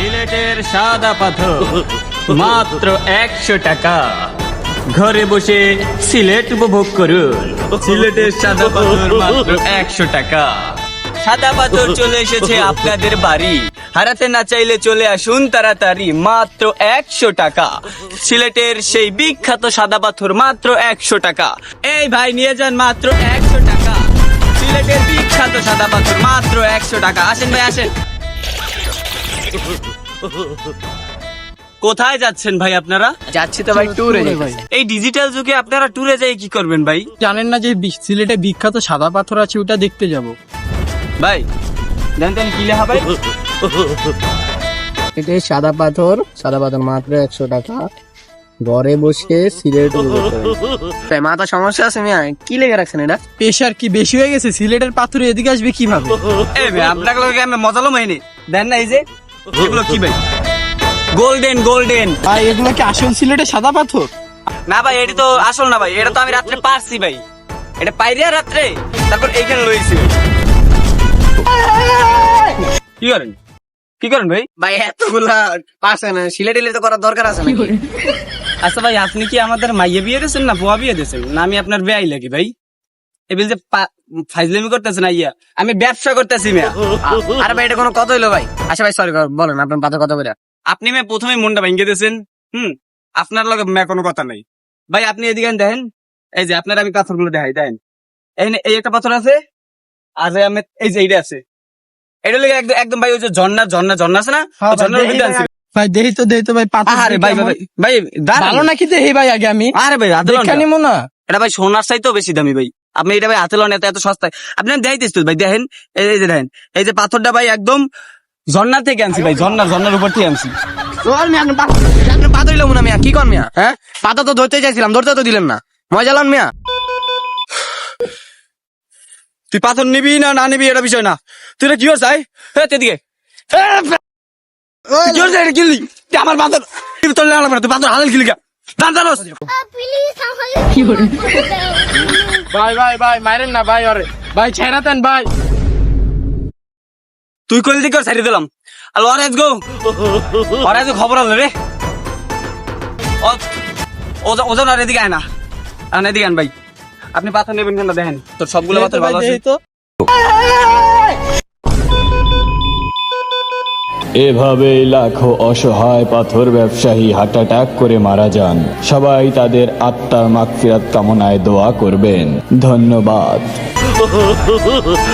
সিলেটের সাদা পাথর। মাত্র একশো টাকা। ঘরে বসে সিলেট উপভোগ করুন। সিলেটের সাদা পাথর মাত্র একশো টাকা। সাদা পাথর চলে এসেছে আপনাদের বাড়ি। হারাতে না চাইলে চলে আসুন তাড়াতাড়ি, মাত্র একশো টাকা। সিলেটের সেই বিখ্যাত সাদা পাথর মাত্র একশো টাকা। এই ভাই, নিয়ে যান মাত্র একশো টাকা। সিলেটের বিখ্যাত সাদা পাথর মাত্র একশো টাকা। আসেন ভাই, আসেন। কোথায় যাচ্ছেন ভাই আপনারা? যাচ্ছি তো ভাই ট্যুরে ভাই এই ডিজিটাল যুগে আপনারা ট্যুরে যাই কি করবেন ভাই? জানেন না যে বি- সিলেটে বিখ্যাত সাদা পাথর আছে ওটা দেখতে যাব। ভাই জানতেন কি লেখা ভাই? এটাই সাদা পাথর সাদা পাথর মাত্র একশো টাকা। ঘরে বসে সিলেট ভাই মাথা সমস্যা আছে মিয়া কি লেগে রাখছেন এটা? প্রেশার কি বেশি হয়ে গেছে? সিলেটের পাথর এদিকে আসবে কীভাবে? এই ভাই আপনাকে লোকে আমি মজালো মাইনি দেন না এই যে এগুলো কি ভাই? গোল্ডেন গোল্ডেন ভাই এগুলো কি আসল সিলেটের সাদা পাথর? না ভাই এটা তো আসল না ভাই এটা তো আমি রাত্রে পারছি ভাই। এটা পাইরিয়া রাত্রে? তারপর এইখানে লইছি কি করেন? কি করেন ভাই? ভাই এতগুলা পারছে না সিলেট এলে তো করার দরকার আছে নাকি? আচ্ছা ভাই আপনি কি আমাদের মাইয়ে বিয়ে দিয়েছেন না বুয়া বিয়ে দিয়েছেন? না আমি আপনার বেয়াই লাগি ভাই। এবিল যে ফাইজলামি করতেছেন আইয়া আমি ব্যবসা করতেছি মেয়া। আরে ভাই এটা কোনো কথা হইল ভাই? আচ্ছা ভাই সরি বলেন আপনার পাথর কথা বলে আপনি মেয়ে প্রথমে মনটা ভেঙে দিয়েছেন হুম? আপনার লগে মেয়ে কোনো কথা নাই। ভাই আপনি এদিকে দেখেন। এই যে আপনার আমি পাথরগুলো দেখাই দেন এই একটা পাথর আছে আর আমি এই যে এইটা আছে। এটা লেগে একদম একদম ভাই ওই যে ঝর্ণা ঝর্ণা ঝর্ণা আছে না? হ্যাঁ ঝর্ণার দেখি মধ্যে ভাই, আনছি। তো দেখি তো ভাই পাথর আরে ভাই ভাই ভাই। ভালো নাকি দেখি ভাই আগে আমি? আরে ভাই না। এটা ভাই সোনার চাইতেও বেশি দামি ভাই। আপনি এটা ভাই হাতে লন এত এত সস্তায়। আপনি দেখাইতেছ তো ভাই দেখেন এই যে দেখেন এই যে পাথরটা ভাই একদম ঝর্ণা থেকে আনছি ভাই ঝর্ণা ঝর্ণার উপর থেকে আনছি। তোর মিয়া আপনার পাথর আপনার না মিয়া কি কর মিয়া? হ্যাঁ? পাথর তো ধরতে চাইছিলাম ধরতে তো দিলেন না। মজা লন মিয়া। তুই পাথর নিবি না না নিবি এটা বিষয় না। তুই কি হ্যাঁ তেদিকে। কিনলি? তুই আমার পাথর তুই তোর লাগবে না তুই পাথর হালাল কিনলি কা দান দানোস ভাই ভাই ভাই মারেন না ভাই আরে ভাই ছেড়া দেন ভাই। তুই কইলি দিকে ছাড়ি দিলাম? আর অরেজ গো। অরেজ খবর হলো রে। ওজন আর এদিকে আয় না। আন এদিকে আন ভাই। আপনি পাথর নেবেন কেন দেখেন। তোর সবগুলো পাথর ভালো আছে। তো। এভাবেই লাখো অসহায় পাথর ব্যবসায়ী হার্ট অ্যাটাক করে মারা যান। সবাই তাদের আত্মার মাগফিরাত কামনায় দোয়া করবেন। ধন্যবাদ।